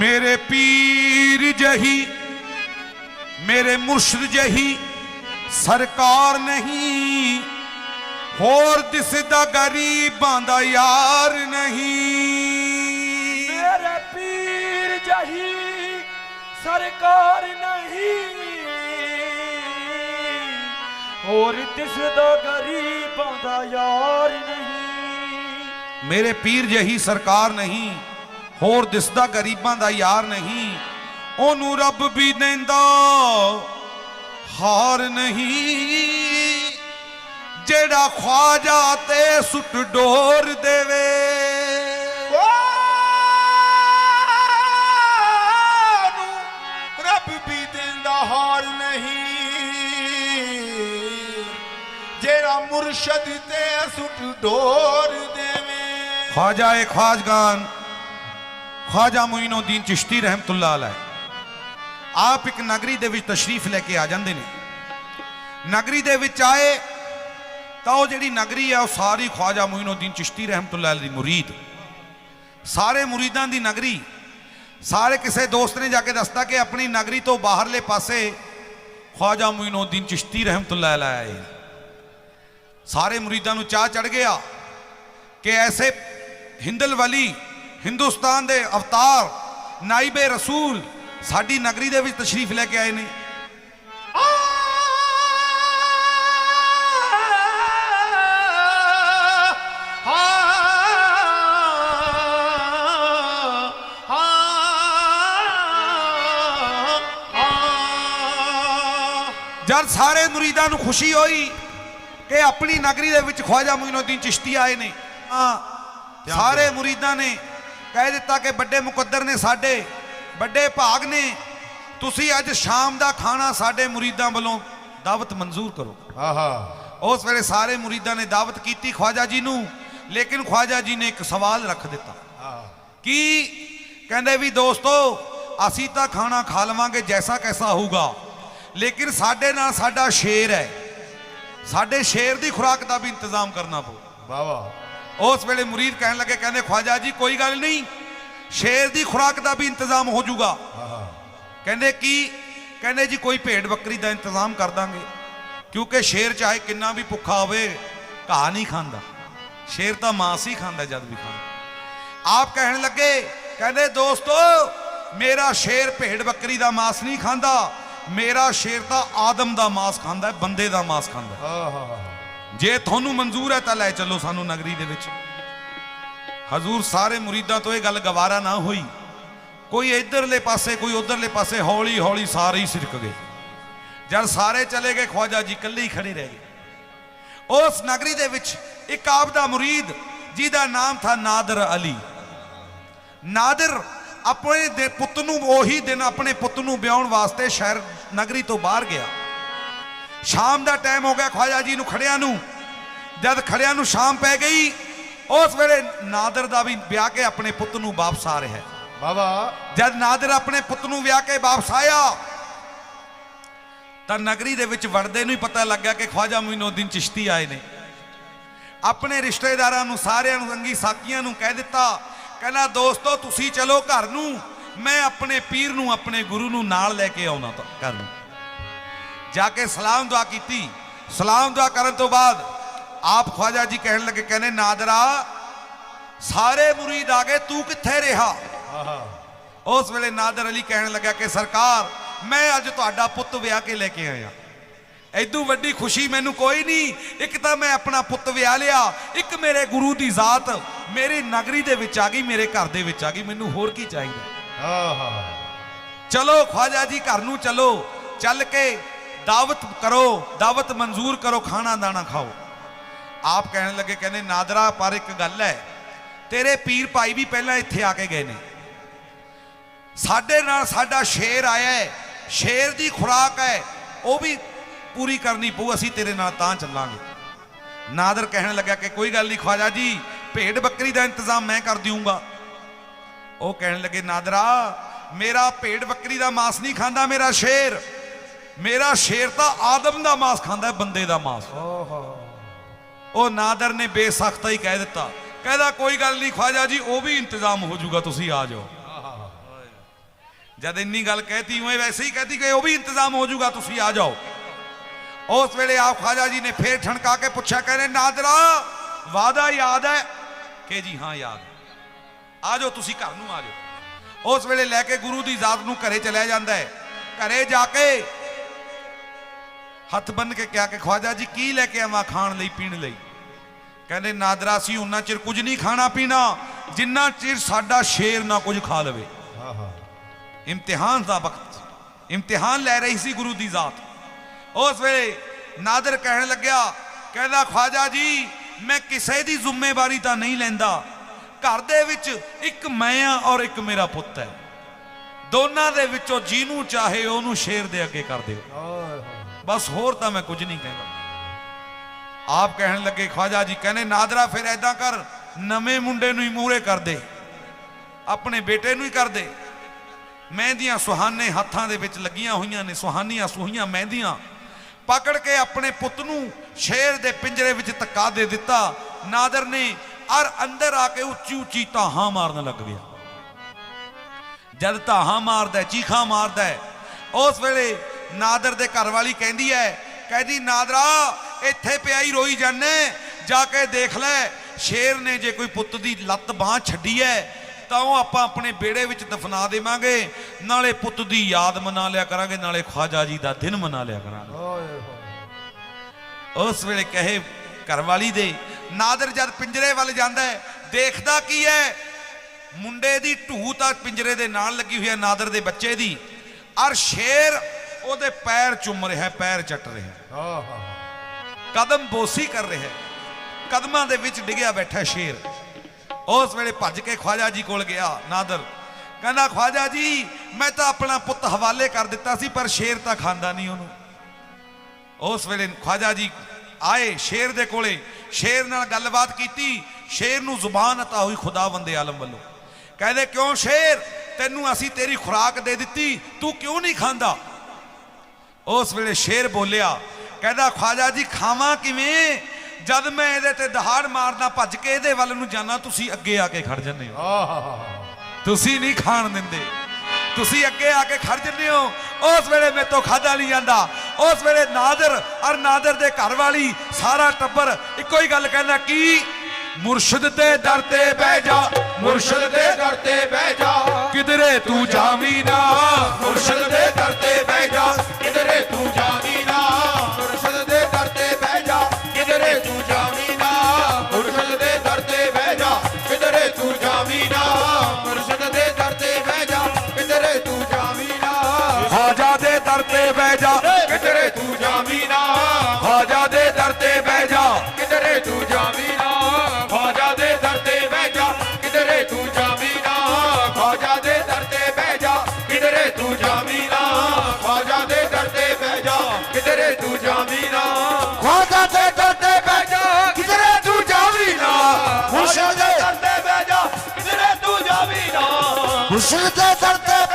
ਮੇਰੇ ਪੀਰ ਜਹੀ ਮੇਰੇ ਮੁਰਸ਼ਿਦ ਜਹੀ ਸਰਕਾਰ ਨਹੀਂ ਹੋਰ ਦਿਸਦਾ ਗਰੀਬਾਂ ਦਾ ਯਾਰ ਨਹੀਂ। ਮੇਰੇ ਪੀਰ ਜਹੀ ਸਰਕਾਰ ਨਹੀਂ। ਹੋਰ ਦਿਸਦਾ ਗਰੀਬਾਂ ਦਾ ਯਾਰ ਨਹੀਂ। ਮੇਰੇ ਪੀਰ ਜਹੀ ਸਰਕਾਰ ਨਹੀਂ। ਹੋਰ ਦਿਸਦਾ ਗਰੀਬਾਂ ਦਾ ਯਾਰ ਨਹੀਂ ਉਹਨੂੰ ਰੱਬ ਵੀ ਦਿੰਦਾ ਹਾਰ ਨਹੀਂ। ਜਿਹੜਾ ਖਵਾਜਾ ਤੇ ਸੁੱਟ ਡੋਰ ਦੇਵੇ। ਰੱਬ ਵੀ ਦਿੰਦਾ ਹਾਰ ਨਹੀਂ। ਜਿਹੜਾ ਮੁਰਸ਼ਦ ਤੇ ਸੁੱਟ ਡੋਰ ਦੇਵੇ। ਖਵਾਜਾ ਏ ਖਵਾਜਗਾਨ ਖਾਜਾ ਮੁਇਨਉਦੀਨ ਚਿਸ਼ਤੀ ਰਹਿਮਤੁਲਲਾਹ ਅਲੈਹ। ਆਪ ਇੱਕ ਨਗਰੀ ਦੇ ਵਿੱਚ ਤਸ਼ਰੀਫ ਲੈ ਕੇ ਆ ਜਾਂਦੇ ਨੇ। ਨਗਰੀ ਦੇ ਵਿੱਚ ਆਏ ਤਾਂ ਉਹ ਜਿਹੜੀ ਨਗਰੀ ਆ, ਉਹ ਸਾਰੀ ਖਵਾਜਾ ਮੁਇਨਉਦੀਨ ਚਿਸ਼ਤੀ ਰਹਿਮਤੁਲਲਾਹ ਅਲੈਹ ਦੀ ਮੁਰੀਦ। ਸਾਰੇ ਮੁਰੀਦਾਂ ਦੀ ਨਗਰੀ, ਸਾਰੇ ਕਿਸੇ ਦੋਸਤ ਨੇ ਜਾ ਕੇ ਦੱਸਤਾ ਕਿ ਆਪਣੀ ਨਗਰੀ ਤੋਂ ਬਾਹਰਲੇ ਪਾਸੇ ਖਵਾਜਾ ਮੁਇਨਉਦੀਨ ਚਿਸ਼ਤੀ ਰਹਿਮਤੁਲਲਾਹ ਅਲੈਹ ਆਏ। ਸਾਰੇ ਮੁਰੀਦਾਂ ਨੂੰ ਚਾਹ ਚੜ ਗਿਆ ਕਿ ਐਸੇ ਹਿੰਦਲ ਵਲੀ ਹਿੰਦੁਸਤਾਨ ਦੇ ਅਵਤਾਰ ਨਾਇਬੇ ਰਸੂਲ ਸਾਡੀ ਨਗਰੀ ਦੇ ਵਿੱਚ ਤਸ਼ਰੀਫ ਲੈ ਕੇ ਆਏ ਨੇ। ਜਦ ਸਾਰੇ ਮੁਰੀਦਾਂ ਨੂੰ ਖੁਸ਼ੀ ਹੋਈ ਕਿ ਆਪਣੀ ਨਗਰੀ ਦੇ ਵਿੱਚ ਖਵਾਜਾ ਮੋਇਨਉਦੀਨ ਚਿਸ਼ਤੀ ਆਏ ਨੇ ਹਾਂ ਸਾਰੇ ਮੁਰੀਦਾਂ ਨੇ ਕਹਿ ਦਿੱਤਾ ਕਿ ਵੱਡੇ ਮੁਕੱਦਰ ਨੇ ਸਾਡੇ ਵੱਡੇ ਭਾਗ ਨੇ। ਤੁਸੀਂ ਅੱਜ ਸ਼ਾਮ ਦਾ ਖਾਣਾ ਸਾਡੇ ਮੁਰੀਦਾਂ ਵੱਲੋਂ ਦਾਵਤ ਮਨਜ਼ੂਰ ਕਰੋ। ਆਹਾ। ਉਸ ਵੇਲੇ ਸਾਰੇ ਮੁਰੀਦਾਂ ਨੇ ਦਾਵਤ ਕੀਤੀ ਖਵਾਜਾ ਜੀ ਨੂੰ ਲੇਕਿਨ ਖਵਾਜਾ ਜੀ ਨੇ ਇੱਕ ਸਵਾਲ ਰੱਖ ਦਿੱਤਾ। ਕੀ ਕਹਿੰਦੇ ਵੀ ਦੋਸਤੋ ਅਸੀਂ ਤਾਂ ਖਾਣਾ ਖਾ ਲਵਾਂਗੇ ਜੈਸਾ ਕੈਸਾ ਹੋਊਗਾ ਲੇਕਿਨ ਸਾਡੇ ਨਾਲ ਸਾਡਾ ਸ਼ੇਰ ਹੈ। ਸਾਡੇ ਸ਼ੇਰ ਦੀ ਖੁਰਾਕ ਦਾ ਵੀ ਇੰਤਜ਼ਾਮ ਕਰਨਾ ਪਊ। ਵਾਹ ਵਾਹ। ਉਸ ਵੇਲੇ ਮੁਰੀਦ ਕਹਿਣ ਲੱਗੇ, ਕਹਿੰਦੇ, ਖਵਾਜਾ ਜੀ, ਕੋਈ ਗੱਲ ਨਹੀਂ। ਸ਼ੇਰ ਦੀ ਖੁਰਾਕ ਦਾ ਵੀ ਇੰਤਜ਼ਾਮ ਹੋ ਜਾਊਗਾ। ਕਹਿੰਦੇ, ਕੀ? ਕਹਿੰਦੇ, ਜੀ, ਕੋਈ ਭੇਡ ਬੱਕਰੀ ਦਾ ਇੰਤਜ਼ਾਮ ਕਰ ਦਾਂਗੇ। ਕਿਉਂਕਿ ਸ਼ੇਰ ਚਾਹੇ ਕਿੰਨਾ ਵੀ ਭੁੱਖਾ ਹੋਵੇ, ਘਾਹ ਨਹੀਂ ਖਾਂਦਾ। ਸ਼ੇਰ ਤਾਂ ਮਾਸ ਹੀ ਖਾਂਦਾ ਜਦ ਵੀ ਖਾਂਦਾ। ਆਪ ਕਹਿਣ ਲੱਗੇ, ਕਹਿੰਦੇ, ਦੋਸਤੋ, ਮੇਰਾ ਸ਼ੇਰ ਭੇਡ ਬੱਕਰੀ ਦਾ ਮਾਸ ਨਹੀਂ ਖਾਂਦਾ। ਮੇਰਾ ਸ਼ੇਰ ਤਾਂ ਆਦਮ ਦਾ ਮਾਸ ਖਾਂਦਾ, ਬੰਦੇ ਦਾ ਮਾਸ ਖਾਂਦਾ। ਹੈ ਆਹਾ। ਜੇ ਤੁਹਾਨੂੰ ਮਨਜ਼ੂਰ ਹੈ ਤਾਂ ਲੈ ਚੱਲੋ ਸਾਨੂੰ ਨਗਰੀ ਦੇ ਵਿੱਚ। ਹਜ਼ੂਰ ਸਾਰੇ ਮੁਰੀਦਾਂ ਤੋਂ ਇਹ ਗੱਲ ਗਵਾਰਾ ਨਾ ਹੋਈ। ਕੋਈ ਇਧਰਲੇ ਪਾਸੇ, ਕੋਈ ਉਧਰਲੇ ਪਾਸੇ ਹੌਲੀ ਹੌਲੀ ਸਾਰੇ ਹੀ ਸਿਰਕ ਗਏ। ਜਦ ਸਾਰੇ ਚਲੇ ਗਏ, ਖਵਾਜਾ ਜੀ ਇਕੱਲੇ ਹੀ ਖੜੇ ਰਹਿ ਗਏ। ਉਸ ਨਗਰੀ ਦੇ ਵਿੱਚ ਇੱਕ ਆਪ ਦਾ ਮੁਰੀਦ, ਜਿਹਦਾ ਨਾਮ ਥਾ ਨਾਦਰ ਅਲੀ। ਨਾਦਰ ਆਪਣੇ ਦੇ ਪੁੱਤ ਨੂੰ, ਉਹੀ ਦਿਨ ਆਪਣੇ ਪੁੱਤ ਨੂੰ ਵਿਆਹਣ ਵਾਸਤੇ ਸ਼ਹਿਰ ਨਗਰੀ ਤੋਂ ਬਾਹਰ ਗਿਆ। ਸ਼ਾਮ ਦਾ ਟਾਈਮ ਹੋ ਗਿਆ ਖਵਾਜਾ ਜੀ ਨੂੰ ਖੜਿਆਂ ਨੂੰ। ਜਦ ਖੜਿਆਂ ਨੂੰ ਸ਼ਾਮ ਪੈ ਗਈ ਉਸ ਵੇਲੇ ਨਾਦਰ ਦਾ ਵੀ ਵਿਆਹ ਕੇ ਆਪਣੇ ਪੁੱਤ ਨੂੰ ਵਾਪਸ ਆ ਰਿਹਾ। ਹੈ ਬਾਬਾ। ਜਦ ਨਾਦਰ ਆਪਣੇ ਪੁੱਤ ਨੂੰ ਵਿਆਹ ਕੇ ਵਾਪਸ ਆਇਆ ਤਾਂ ਨਗਰੀ ਦੇ ਵਿੱਚ ਵੜਦੇ ਨੂੰ ਹੀ ਪਤਾ ਲੱਗਾ ਕਿ ਖਵਾਜਾ ਮੋਇਨਉਦੀਨ ਚਿਸ਼ਤੀ ਆਏ ਨੇ। ਆਪਣੇ ਰਿਸ਼ਤੇਦਾਰਾਂ ਨੂੰ ਸਾਰਿਆਂ ਨੂੰ ਅੰਗੀ ਸਾਕੀਆਂ ਨੂੰ ਕਹਿ ਦਿੱਤਾ ਕਹਿੰਦਾ ਦੋਸਤੋ ਤੁਸੀਂ ਚਲੋ ਘਰ ਨੂੰ ਮੈਂ ਆਪਣੇ ਪੀਰ ਨੂੰ ਆਪਣੇ ਗੁਰੂ ਨੂੰ ਨਾਲ ਲੈ ਕੇ ਆਉਣਾ ਤਾਂ ਘਰ ਨੂੰ। ਜਾ ਕੇ ਸਲਾਮ ਦੁਆ ਕੀਤੀ। ਸਲਾਮ ਦੁਆ ਕਰਨ ਤੋਂ ਬਾਅਦ ਆਪ ਖਵਾਜਾ ਜੀ ਕਹਿਣ ਲੱਗੇ ਕਹਿੰਦੇ ਨਾਦਰਾ ਸਾਰੇ ਮੁਰੀਦ ਆ ਗਏ ਤੂੰ ਕਿੱਥੇ ਰਿਹਾ? ਆਹਾ। ਉਸ ਵੇਲੇ ਨਾਦਰ ਅਲੀ ਕਹਿਣ ਲੱਗਾ ਕਿ ਸਰਕਾਰ ਮੈਂ ਅੱਜ ਤੁਹਾਡਾ ਪੁੱਤ ਵਿਆਹ ਕੇ ਲੈ ਕੇ ਆਇਆ। ਐਦੂ ਵੱਡੀ ਖੁਸ਼ੀ ਮੈਨੂੰ ਕੋਈ ਨਹੀਂ ਇੱਕ ਤਾਂ ਮੈਂ ਆਪਣਾ ਪੁੱਤ ਵਿਆਹ ਲਿਆ ਇੱਕ ਮੇਰੇ ਗੁਰੂ ਦੀ ਜ਼ਾਤ ਮੇਰੀ ਨਗਰੀ ਦੇ ਵਿੱਚ ਆ ਗਈ ਮੇਰੇ ਘਰ ਦੇ ਵਿੱਚ ਆ ਗਈ ਮੈਨੂੰ ਹੋਰ ਕੀ ਚਾਹੀਦਾ? ਆਹਾ। ਚਲੋ ਖਵਾਜਾ ਜੀ ਘਰ ਨੂੰ ਚਲੋ ਚੱਲ ਕੇ ਦਾਵਤ ਕਰੋ ਦਾਵਤ ਮਨਜ਼ੂਰ ਕਰੋ ਖਾਣਾ ਦਾਣਾ ਖਾਓ ਆਪ ਕਹਿਣ ਲੱਗੇ ਕਹਿੰਦੇ ਨਾਦਰਾ ਪਰ ਇੱਕ ਗੱਲ ਹੈ ਤੇਰੇ ਪੀਰ ਭਾਈ ਵੀ ਪਹਿਲਾਂ ਇੱਥੇ ਆ ਕੇ ਗਏ ਨੇ ਸਾਡੇ ਨਾਲ ਸਾਡਾ ਸ਼ੇਰ ਆਇਆ ਹੈ ਸ਼ੇਰ ਦੀ ਖੁਰਾਕ ਹੈ ਉਹ ਵੀ ਪੂਰੀ ਕਰਨੀ ਪਊ ਅਸੀਂ ਤੇਰੇ ਨਾਲ ਤਾਂ ਚੱਲਾਂਗੇ ਨਾਦਰ ਕਹਿਣ ਲੱਗਾ ਕਿ ਕੋਈ ਗੱਲ ਨਹੀਂ ਖਵਾਜਾ ਜੀ ਭੇਡ ਬੱਕਰੀ ਦਾ ਇੰਤਜ਼ਾਮ ਮੈਂ ਕਰ ਦਿਉਂਗਾ ਉਹ ਕਹਿਣ ਲੱਗੇ ਨਾਦਰਾ ਮੇਰਾ ਭੇਡ ਬੱਕਰੀ ਦਾ ਮਾਸ ਨਹੀਂ ਖਾਂਦਾ ਮੇਰਾ ਸ਼ੇਰ ਮੇਰਾ ਸ਼ੇਰ ਤਾਂ ਆਦਮ ਦਾ ਮਾंस ਖਾਂਦਾ ਬੰਦੇ ਦਾ ਓਹੋ। ਉਹ ਨਾਦਰ ਨੇ ਬੇਸਖਤਾ ਹੀ ਕਹਿ ਦਿੱਤਾ। ਕਹਿੰਦਾ ਕੋਈ ਗੱਲ ਨਹੀਂ ਖਵਾਜਾ ਜੀ ਉਹ ਵੀ ਇੰਤਜ਼ਾਮ ਹੋ ਜਾਊਗਾ ਤੁਸੀਂ ਆ ਜਾਓ। ਜਦ ਇੰਨੀ ਗੱਲ ਕਹਿਤੀ ਉਵੇਂ ਵੈਸੇ ਹੀ ਕਹਤੀ ਕਿ ਉਹ ਵੀ ਇੰਤਜ਼ਾਮ ਹੋ ਜਾਊਗਾ ਤੁਸੀਂ ਆ ਜਾਓ। ਉਸ ਵੇਲੇ ਆਪ ਖਾਜਾ ਜੀ ਨੇ ਫੇਰ ਠਣਕਾ ਕੇ ਪੁੱਛਿਆ ਕਹਿੰਦੇ ਨਾਦਰਾ ਵਾਦਾ ਯਾਦ ਹੈ? ਕਿ ਜੀ ਹਾਂ ਯਾਦ। ਆ ਜਾਓ ਤੁਸੀਂ ਘਰ ਨੂੰ ਆ ਜਾਓ। ਉਸ ਵੇਲੇ ਲੈ ਕੇ ਗੁਰੂ ਦੀ ਜ਼ਾਤ ਨੂੰ ਘਰੇ ਚਲਿਆ ਜਾਂਦਾ ਹੈ। ਘਰੇ ਜਾ ਕੇ ਹੱਥ ਬੰਨ ਕੇ ਕਿਹਾ ਕਿ ਖਵਾਜਾ ਜੀ ਕੀ ਲੈ ਕੇ ਆਵਾਂ ਖਾਣ ਲਈ ਪੀਣ ਲਈ? ਕਹਿੰਦੇ ਨਾਦਰਾ ਸੀ ਉਹਨਾਂ ਚਿਰ ਕੁਝ ਨਹੀਂ ਖਾਣਾ ਪੀਣਾ ਜਿੰਨਾ ਚਿਰ ਸਾਡਾ ਸ਼ੇਰ ਨਾ ਕੁਝ ਖਾ ਲਵੇ। ਇਮਤਿਹਾਨ ਦਾ ਵਕਤ। ਇਮਤਿਹਾਨ ਲੈ ਰਹੀ ਸੀ ਗੁਰੂ ਦੀ ਜ਼ਾਤ। ਉਸ ਵੇਲੇ ਨਾਦਰ ਕਹਿਣ ਲੱਗਿਆ ਕਹਿੰਦਾ ਖਵਾਜਾ ਜੀ ਮੈਂ ਕਿਸੇ ਦੀ ਜ਼ਿੰਮੇਵਾਰੀ ਤਾਂ ਨਹੀਂ ਲੈਂਦਾ। ਘਰ ਦੇ ਵਿੱਚ ਇੱਕ ਮੈਂ ਆ ਔਰ ਇੱਕ ਮੇਰਾ ਪੁੱਤ ਹੈ। ਦੋਨਾਂ ਦੇ ਵਿੱਚੋਂ ਜਿਹਨੂੰ ਚਾਹੇ ਉਹਨੂੰ ਸ਼ੇਰ ਦੇ ਅੱਗੇ ਕਰ ਦਿਓ। ਬਸ ਹੋਰ ਤਾਂ ਮੈਂ ਕੁਝ ਨਹੀਂ ਕਹਿੰਦਾ। ਆਪ ਕਹਿਣ ਲੱਗੇ, ਖਵਾਜਾ ਜੀ ਕਹਿੰਦੇ, ਨਾਦਰਾ ਫਿਰ ਐਦਾਂ ਕਰ, ਨਵੇਂ ਮੁੰਡੇ ਨੂੰ ਹੀ ਮੂਹਰੇ ਕਰ ਦੇ, ਆਪਣੇ ਬੇਟੇ ਨੂੰ ਹੀ ਕਰ ਦੇ। ਮਹਿੰਦੀਆਂ ਸੁਹਾਨੇ ਹੱਥਾਂ ਦੇ ਵਿੱਚ ਲੱਗੀਆਂ ਹੋਈਆਂ ਨੇ, ਸੁਹਾਨੀਆਂ ਸੂਹੀਆਂ ਮਹਿੰਦੀਆਂ। ਪਕੜ ਕੇ ਆਪਣੇ ਪੁੱਤ ਨੂੰ ਸ਼ੇਰ ਦੇ ਪਿੰਜਰੇ ਵਿੱਚ ਧੱਕਾ ਦੇ ਦਿੱਤਾ। ਨਾਦਰ ਨੇ ਅਰ ਅੰਦਰ ਆ ਕੇ ਉੱਚੀ ਉੱਚੀ ਤਾਹਾਂ ਮਾਰਨ ਲੱਗ ਗਿਆ ਜਦ ਧਾਹਾਂ ਮਾਰਦਾ, ਚੀਖਾਂ ਮਾਰਦਾ, ਉਸ ਵੇਲੇ ਨਾਦਰ ਦੇ ਘਰ ਵਾਲੀ ਕਹਿੰਦੀ ਹੈ ਕਹਿੰਦੀ ਨਾਦਰਾ ਇੱਥੇ ਪਿਆ ਹੀ ਰੋਈ ਜਾਣੇ ਜਾ ਕੇ ਦੇਖ ਲੈ ਸ਼ੇਰ ਨੇ ਜੇ ਕੋਈ ਪੁੱਤ ਦੀ ਲੱਤ ਬਾਹ ਛੱਡੀ ਹੈ ਤਾਂ ਉਹ ਆਪਾਂ ਆਪਣੇ ਬੇੜੇ ਵਿੱਚ ਦਫਨਾ ਦੇਵਾਂਗੇ ਨਾਲੇ ਪੁੱਤ ਦੀ ਯਾਦ ਮਨਾ ਲਿਆ ਕਰਾਂਗੇ ਨਾਲੇ ਖਵਾਜਾ ਜੀ ਦਾ ਦਿਨ ਮਨਾ ਲਿਆ ਕਰਾਂਗੇ। ਉਸ ਵੇਲੇ ਕਹੇ ਘਰਵਾਲੀ ਦੇ ਨਾਦਰ ਜਦ ਪਿੰਜਰੇ ਵੱਲ ਜਾਂਦਾ ਹੈ ਦੇਖਦਾ ਕੀ ਹੈ ਮੁੰਡੇ ਦੀ ਢੂ ਤਾਂ ਪਿੰਜਰੇ ਦੇ ਨਾਲ ਲੱਗੀ ਹੋਈ ਹੈ ਨਾਦਰ ਦੇ ਬੱਚੇ ਦੀ। ਔਰ ਸ਼ੇਰ ਉਹਦੇ ਪੈਰ ਚੁੰਮ ਰਿਹਾ ਹੈ, ਪੈਰ ਚੱਟ ਰਿਹਾ ਹੈ, ਹਾਂ ਹਾਂ ਕਦਮ ਬੋਸੀ ਕਰ ਰਿਹਾ ਹੈ। ਕਦਮਾਂ ਦੇ ਵਿੱਚ ਡਿੱਗਿਆ ਬੈਠਾ ਹੈ ਸ਼ੇਰ ਉਸ ਵੇਲੇ ਭੱਜ ਕੇ ਖਵਾਜਾ ਜੀ ਕੋਲ ਗਿਆ ਨਾਦਰ ਕਹਿੰਦਾ ਖਵਾਜਾ ਜੀ ਮੈਂ ਤਾਂ ਆਪਣਾ ਪੁੱਤ ਹਵਾਲੇ ਕਰ ਦਿੱਤਾ ਸੀ ਪਰ ਸ਼ੇਰ ਤਾਂ ਖਾਂਦਾ ਨਹੀਂ ਉਹਨੂੰ ਉਸ ਵੇਲੇ ਖਵਾਜਾ ਜੀ ਆਏ ਸ਼ੇਰ ਦੇ ਕੋਲੇ ਸ਼ੇਰ ਨਾਲ ਗੱਲਬਾਤ ਕੀਤੀ ਸ਼ੇਰ ਨੂੰ ਜ਼ੁਬਾਨ عطا ਹੋਈ ਖੁਦਾਵੰਦੇ ਆਲਮ ਵੱਲੋਂ ਕਹਿੰਦੇ ਕਿਉਂ ਸ਼ੇਰ ਤੈਨੂੰ ਅਸੀਂ ਤੇਰੀ ਖੁਰਾਕ ਦੇ ਦਿੱਤੀ ਤੂੰ ਕਿਉਂ ਨਹੀਂ ਖਾਂਦਾ ਉਸ ਵੇਲੇ ਸ਼ੇਰ ਬੋਲਿਆ ਕਹਿੰਦਾ ਖਵਾਜਾ ਜੀ ਖਾਵਾਂ ਕਿਵੇਂ? ਜਦ ਮੈਂ ਇਹਦੇ ਤੇ ਦਹਾੜ ਮਾਰਦਾ ਭੱਜ ਕੇ ਇਹਦੇ ਵੱਲ ਨੂੰ ਜਾਣਾ ਤੁਸੀਂ ਅੱਗੇ ਆ ਕੇ ਖੜ ਜੰਨੇ ਹੋ। ਆਹਾ। ਤੁਸੀਂ ਨਹੀਂ ਖਾਣ ਦਿੰਦੇ। ਤੁਸੀਂ ਅੱਗੇ ਆ ਕੇ ਖੜ ਜੰਨੇ ਹੋ। ਉਸ ਵੇਲੇ ਮੇਰੇ ਤੋਂ ਖਾਦਾ ਨਹੀਂ ਜਾਂਦਾ। ਉਸ ਵੇਲੇ ਨਾਦਰ ਔਰ ਨਾਦਰ ਦੇ ਘਰ ਵਾਲੀ ਸਾਰਾ ਟੱਬਰ ਇੱਕੋ ਹੀ ਗੱਲ ਕਹਿੰਦਾ ਕੀ? ਮੁਰਸ਼ਿਦ ਦੇ ਦਰ ਤੇ ਬਹਿ ਜਾ ਮੁਰਸ਼ਿਦ ਦੇ ਦਰ ਤੇ ਬਹਿ ਜਾ। ਕਿਧਰੇ ਤੂੰ ਜਾਵੀਂ ਨਾ। ਬਹਿ ਜਾ, ਕਿਧਰੇ ਤੂੰ ਜਾਵੀਂ ਨਾ। ਖਾਜਾ ਦੇ ਦਰ ਤੇ ਬਹਿ ਜਾ, ਕਿਧਰੇ ਤੂੰ ਜਾਵੀਂ ਨਾ। ਖਾਜਾ ਦੇ ਦਰ ਤੇ ਬਹਿ ਜਾ, ਕਿਧਰੇ ਤੂੰ ਜਾਵੀਂ ਨਾ। ਖਾਜਾ ਦੇ ਦਰ ਤੇ ਬਹਿ ਜਾ, ਕਿਧਰੇ ਤੂੰ ਜਾਵੀਂ ਨਾ। ਖਾਜਾ ਦੇ ਦਰ ਤੇ ਬਹਿ ਜਾ, ਕਿਧਰੇ ਤੂੰ ਜਾਵੀਂ ਨਾ। ਖਾਜਾ ਦੇ ਦਰ ਤੇ ਬਹਿ ਜਾ, ਕਿਧਰੇ ਤੂੰ ਜਾਵੀਂ ਨਾ। ਮੁਰਸ਼ਿਦ ਦੇ ਦਰ ਤੇ ਬਹਿ ਜਾ, ਕਿਧਰੇ ਤੂੰ ਜਾਵੀਂ ਨਾ। ਮੁਰਸ਼ਿਦ ਦੇ ਦਰ ਤੇ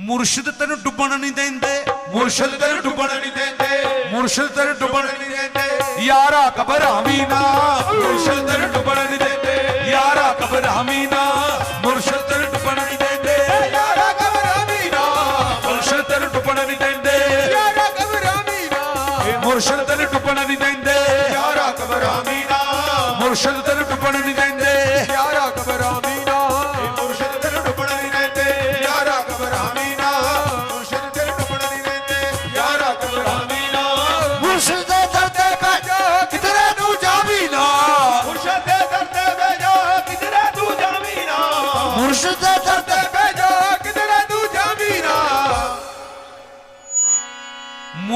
ਮੁਰਸ਼ਿਦ ਤੈਨੂੰ ਡੁੱਬਣ ਨਹੀਂ ਦਿੰਦੇ। ਮੁਰਸ਼ਦ ਤੈਨੂੰ ਡੁੱਬਣ ਨਹੀਂ ਦਿੰਦੇ। ਮੁਰਸ਼ਿਦ ਤੈਨੂੰ ਡੁੱਬਣ ਨਹੀਂ ਦਿੰਦੇ। ਯਾਰਾ ਘਬਰਾਵੀਂ ਨਾ। ਮੁਰਸ਼ਦ ਤੈਨੂੰ ਡੁੱਬਣ ਨਹੀਂ ਦਿੰਦੇ। ਯਾਰਾ ਘਬਰਾਵੀਂ ਨਾ। ਮੁਰਸ਼ਿਦ ਤੈਨੂੰ ਡੁੱਬਣ ਨਹੀਂ ਦਿੰਦੇ। ਯਾਰਾ ਘਬਰਾਵੀਂ ਨਾ। ਮੁਰਸ਼ਿਦ ਤੈਨੂੰ ਡੁੱਬਣ ਨਹੀਂ ਦਿੰਦੇ। ਯਾਰਾ ਘਬਰਾਵੀਂ ਨਾ। ਮੁਰਸ਼ਿਦ ਤੈਨੂੰ ਡੁੱਬਣ ਨਹੀਂ ਦਿੰਦੇ। ਯਾਰਾ ਘਬਰਾਵੀਂ ਨਾ। ਮੁਰਸ਼ਿਦ ਤੈਨੂੰ ਡੁੱਬਣ ਨਹੀਂ ਦਿੰਦੇ।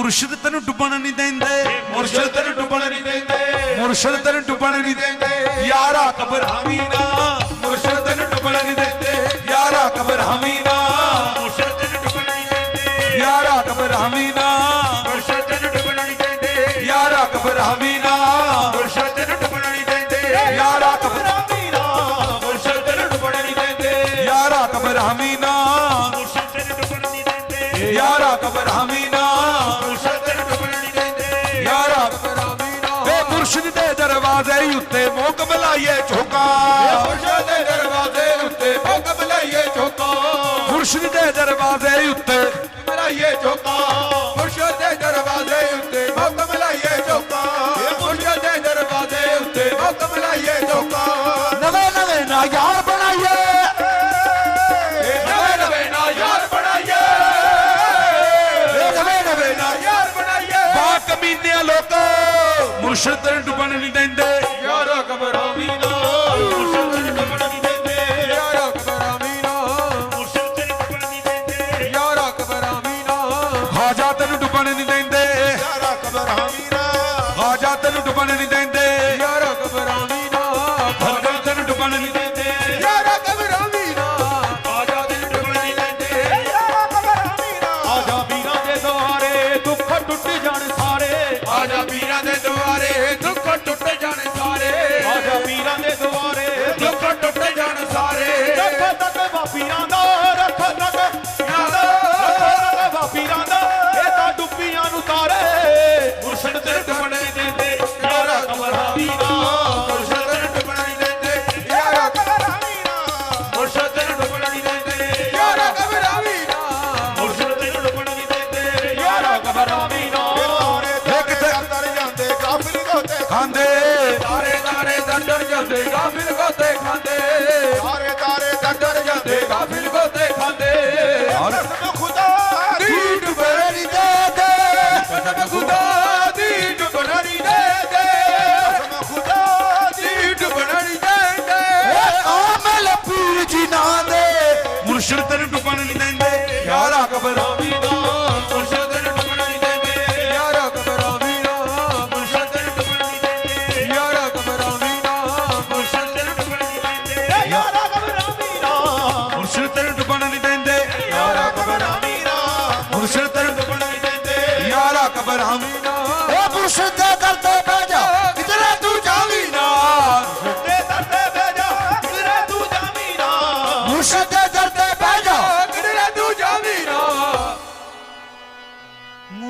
ਮੁਰਸ਼ਿਦ ਤੈਨੂੰ ਡੁੱਬਣ ਨਹੀਂ ਦਿੰਦੇ ਮੁਰਸ਼ਦ ਤੈਨੂੰ ਡੁੱਬਣ ਨਹੀਂ ਦਿੰਦੇ ਮੁਰਸ਼ਿਦ ਤੈਨੂੰ ਡੁੱਬਣ ਨਹੀਂ ਦਿੰਦੇ ਦਰਵਾਜ਼ੇ ਉੱਤੇ ਮੋਕ ਬਲਾਈਏ ਝੋਕਾ। ਮੁਰਸ਼ਦ ਦੇ ਦਰਵਾਜ਼ੇ ਉੱਤੇ ਭੁੱਖ ਬਲਾਈਏ ਝੋਕਾ। ਮੁਰਸ਼ਿਦ ਦੇ ਦਰਵਾਜ਼ੇ ਉੱਤੇ ਝੋਕਾ। ਮੁਰਸ਼ਦ ਦੇ ਦਰਵਾਜ਼ੇ ਉੱਤੇ ਭੁੱਖ ਬਲਾਈਏ ਝੋਕਾ। ਮੁਰਸ਼ਦ ਦੇ ਦਰਵਾਜ਼ੇ ਉੱਤੇ ਭੁੱਖ ਬਲਾਈਏ ਝੋਕਾ। ਨਵੇਂ ਨਵੇਂ ਨਾ ਯਾਰ ਬਣਾਈਏ ਨਵੇਂ ਨਵੇਂ ਨਾ ਯਾਰ ਬਣਾਈਏ ਨਵੇਂ ਨਵੇਂ ਨਾ ਯਾਰ ਬਣਾਈਏ। ਬਾ ਕਮੀਨਿਆਂ ਲੋਕੋ ਮੁਰਸ਼ਿਦ ਡੁੱਬਣ ਨਹੀਂ ਦਿੰਦੇ। ਯਾਰਾ ਘਬਰਾਵੀ ਨਾ। ਮੁਰਸ਼ਦ ਤੈਨੂੰ ਡੁੱਬਣ ਨਹੀਂ ਦਿੰਦੇ। ਯਾਰਾ ਘਬਰਾਵੀ ਨਾ। ਮੁਰਸ਼ਦ ਤੈਨੂੰ ਡੁੱਬਣ ਨਹੀਂ ਦਿੰਦੇ। ਯਾਰਾ ਘਬਰਾਵੀ ਨਾ। ਹਾਜਾ ਤੈਨੂੰ ਡੁੱਬਣ ਨਹੀਂ ਦਿੰਦੇ। ਯਾਰਾ ਘਬਰਾਵੀ ਨਾ। ਹਾਜਾ ਤੈਨੂੰ ਡੁੱਬਣ ਨਹੀਂ ਦਿੰਦੇ। ਯਾਰਾ ਘਬਰਾਵੀ ਨਾ। ਹਾਜਾ ਤੈਨੂੰ ਡੁੱਬਣ ਨਹੀਂ ਦਿੰਦੇ। ਯਾਰਾ ਘਬਰਾਵੀ ਨਾ। ਆਜਾ ਦਿਲ ਡੁੱਬਣ ਨਹੀਂ ਦਿੰਦੇ। ਯਾਰਾ ਘਬਰਾਵੀ ਨਾ। ਆਜਾ ਵੀਰਾਂ ਦੇ ਦੁਆਰੇ ਦੁੱਖ ਟੁੱਟ ਜਾਣ ਟੁੱਟ ਜਾਣ ਸਾਰੇ। ਆਜਾ ਵੀਰਾਂ ਦੇ ਦੁਆਰੇ। ਦੁੱਖ ਟੁੱਟ ਜਾਣ ਸਾਰੇ। ਰੱਖ ਤੱਕ ਵਾਪੀਰਾਂ ਦਾ ਰੱਖ ਤੱਕ ਵਾਪੀਰਾਂ ਦਾ। ਇਹ ਤਾਂ ਡੁੱਬੀਆਂ ਨੂੰ ਤਾਰੇ। ਮੁਰਸ਼ਦ ਤੇ ਡੁੱਬਣ ਦਿੰਦੇ ਯਾਰਾ ਤਾਰੇ ਤਾਰੇ ਦੰਡਰ ਜਾਂਦੇ ਕਾਫਿਲ ਗੋਤੇ ਖਾਂਦੇ। ਕਸਮ ਖੁਦਾ ਦੀ ਡੁਬੜੀ ਦੇ ਦੇ। ਕਸਮ ਖੁਦਾ ਦੀ ਡੁਬੜੀ ਦੇ ਦੇ। ਕਸਮ ਖੁਦਾ ਦੀ ਡੁਬੜੀ ਦੇ ਦੇ। ਆਮਲ ਪੀਰ ਜੀ ਨਾ ਦੇ। ਮੁਰਸ਼ਿਦ ਤੈਨੂੰ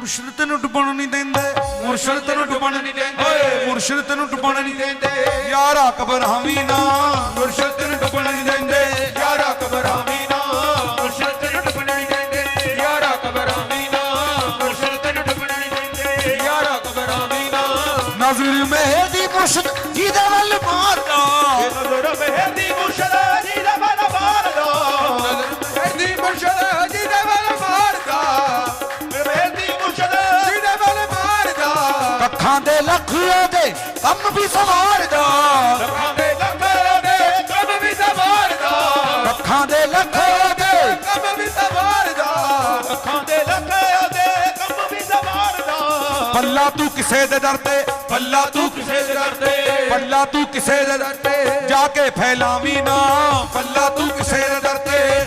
ਮੁਰਸ਼ਿਦ ਤੈਨੂੰ ਡੁੱਬਣ ਨਹੀਂ ਦਿੰਦੇ। ਮੁਰਸ਼ਿਦ ਤੈਨੂੰ ਡੁੱਬਣ ਨਹੀਂ ਦਿੰਦੇ। ਓਏ, ਮੁਰਸ਼ਿਦ ਤੈਨੂੰ ਡੁੱਬਣ ਨਹੀਂ ਦਿੰਦੇ। ਯਾਰਾ ਘਬਰਾਵੀ ਨਾ, ਮੁਰਸ਼ਿਦ ਤੈਨੂੰ ਡੁੱਬਣ ਨਹੀਂ ਦਿੰਦੇ। ਯਾਰਾ ਘਬਰਾਵੀ ਨਾ ਨਜ਼ਰ ਮਹਿਦੀ ਮੁਰਸ਼ਿਦ, ਜਿਹਦੇ ਵੱਲ ਮਾਰਦਾ। ਅੱਖਾਂ ਦੇ ਲੱਖੀਆਂ ਦੇ ਕੰਮ ਵੀ ਸਵਾਰਦਾ। ਅੱਖਾਂ ਦੇ ਲੱਖਾਂ ਦੇ ਕੰਮ ਵੀ ਸਵਾਰਦਾ। ਅੱਖਾਂ ਦੇ ਲੱਖੀਆਂ ਦੇ ਕੰਮ ਵੀ ਸਵਾਰਦਾ। ਅੱਖਾਂ ਦੇ ਲੱਖਾਂ ਦੇ ਕੰਮ ਵੀ ਸਵਾਰਦਾ। ਪੱਲਾ ਤੂੰ ਕਿਸੇ ਦੇ ਦਰ ਤੇ। ਪੱਲਾ ਤੂੰ ਕਿਸੇ ਦੇ ਦਰ ਤੇ। ਪੱਲਾ ਤੂੰ ਕਿਸੇ ਦੇ ਦਰ ਤੇ। ਜਾ ਕੇ ਫੈਲਾਵੀ ਨਾ। ਪੱਲਾ ਤੂੰ ਕਿਸੇ ਦੇ ਦਰ ਤੇ।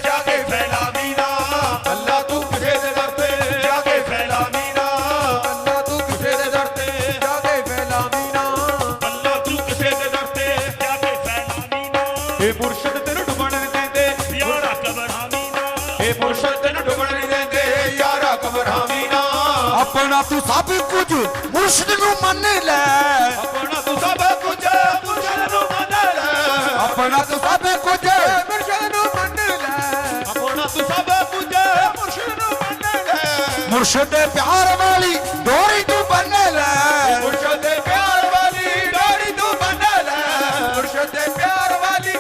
ਆਪਣਾ ਤੂੰ ਸਭ ਕੁਝ ਮੁਰਸ਼ਿਦ ਨੂੰ ਮੰਨ ਲੈ। ਆਪਣਾ ਤੂੰ ਸਭ ਕੁਝ ਮੁਰਸ਼ਦ ਨੂੰ ਮੰਨ ਲੈ। ਆਪਣਾ ਤੂੰ ਸਭ ਕੁਝ ਮੁਰਸ਼ਦ ਨੂੰ ਮੰਨ ਲੈ। ਆਪਣਾ ਤੂੰ ਸਭ ਕੁਝ ਮੁਰਸ਼ਦ ਨੂੰ ਮੰਨ ਲੈ। ਮੁਰਸ਼ਿਦ ਦੇ ਪਿਆਰ ਵਾਲੀ ਡੋਰੀ ਤੂੰ ਬੰਨ ਲੈ। ਮੁਰਸ਼ਦ ਦੇ ਪਿਆਰ ਵਾਲੀ ਡੋਰੀ ਤੂੰ ਬੰਨ ਲੈ। ਮੁਰਸ਼ਦ ਦੇ ਪਿਆਰ ਵਾਲੀ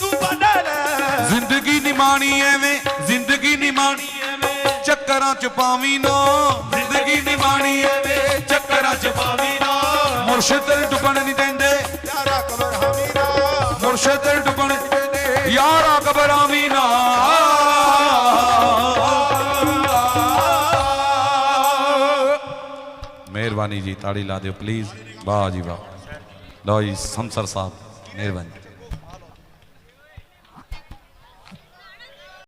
ਤੂੰ ਮੰਨ ਲੈ। ਜ਼ਿੰਦਗੀ ਨਿਮਾਣੀ ਐਵੇਂ ਜ਼ਿੰਦਗੀ ਨਿਮਾਣੀ ਐਵੇਂ ਚੱਕਰਾਂ ਚ ਪਾਵੀ ਨਾ। ਜ਼ਿੰਦਗੀ ਨਿਮਾਣੀ ਐਵੇਂ ਚੱਕਰਾਂ ਚ ਪਾਵੀ ਨਾ। ਮੁਰਸ਼ਿਦ ਡੁੱਬਣ ਨਹੀਂ ਦਿੰਦੇ। ਯਾਰਾ ਨਾ। ਮੁਰਸ਼ਿਦ ਯਾਰਾ ਘਬਰਾਵੀ ਨਾ। ਮਿਹਰਬਾਨੀ ਜੀ ਤਾੜੀ ਲਾ ਦਿਓ ਪਲੀਜ਼ ਵਾਹ ਜੀ ਵਾਹ। ਲਓ ਜੀ ਸੰਸਰ ਸਾਹਿਬ ਮਿਹਰਬਾਨੀ।